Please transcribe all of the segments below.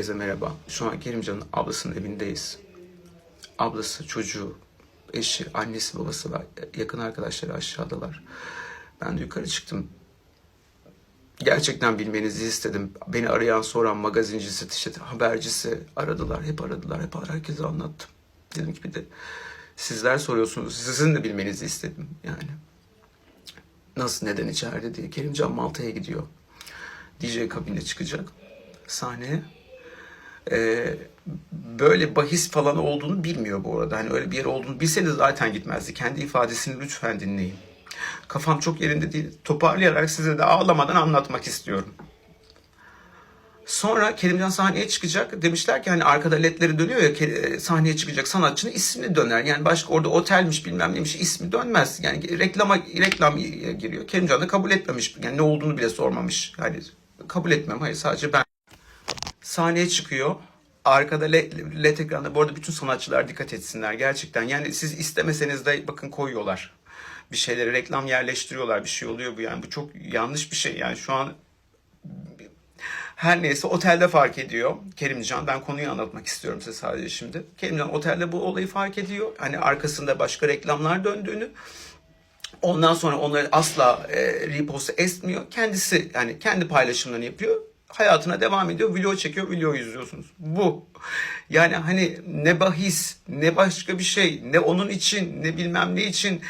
Herkese merhaba. Şu an Kerimcan'ın ablasının evindeyiz. Ablası, çocuğu, eşi, annesi, babası ve yakın arkadaşları aşağıdalar. Ben de yukarı çıktım. Gerçekten bilmenizi istedim. Beni arayan, soran, magazincisi, işte habercisi aradılar. Hep aradılar. Hep herkese anlattım. Dedim ki bir de sizler soruyorsunuz. Sizin de bilmenizi istedim yani. Nasıl, neden içeride diye. Kerimcan Malta'ya gidiyor. DJ kabine çıkacak sahneye. Ee, böyle bahis falan olduğunu bilmiyor bu arada. Hani öyle bir yer olduğunu bilseydi zaten gitmezdi. Kendi ifadesini lütfen dinleyin. Kafam çok yerinde değil. Toparlayarak size de ağlamadan anlatmak istiyorum. Sonra Kerimcan sahneye çıkacak. Demişler ki hani arkada ledleri dönüyor ya ke- sahneye çıkacak sanatçının ismi döner. Yani başka orada otelmiş bilmem neymiş ismi dönmez. Yani reklama reklam giriyor. Kerimcan da kabul etmemiş. Yani ne olduğunu bile sormamış. Yani kabul etmem. Hayır sadece ben sahneye çıkıyor. Arkada led, led ekranda. Bu arada bütün sanatçılar dikkat etsinler gerçekten. Yani siz istemeseniz de bakın koyuyorlar. Bir şeyleri reklam yerleştiriyorlar. Bir şey oluyor bu yani. Bu çok yanlış bir şey. Yani şu an her neyse otelde fark ediyor. Kerimcan ben konuyu anlatmak istiyorum size sadece şimdi. Kerimcan otelde bu olayı fark ediyor. Hani arkasında başka reklamlar döndüğünü. Ondan sonra onları asla e, repost etmiyor. Kendisi yani kendi paylaşımlarını yapıyor. Hayatına devam ediyor. Video çekiyor. Videoyu izliyorsunuz. Bu. Yani hani ne bahis, ne başka bir şey, ne onun için, ne bilmem ne için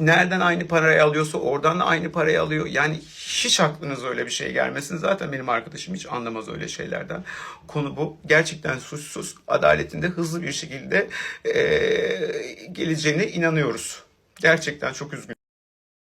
nereden aynı parayı alıyorsa oradan da aynı parayı alıyor. Yani hiç aklınıza öyle bir şey gelmesin. Zaten benim arkadaşım hiç anlamaz öyle şeylerden. Konu bu. Gerçekten suçsuz, adaletinde hızlı bir şekilde e, geleceğine inanıyoruz. Gerçekten çok üzgünüm.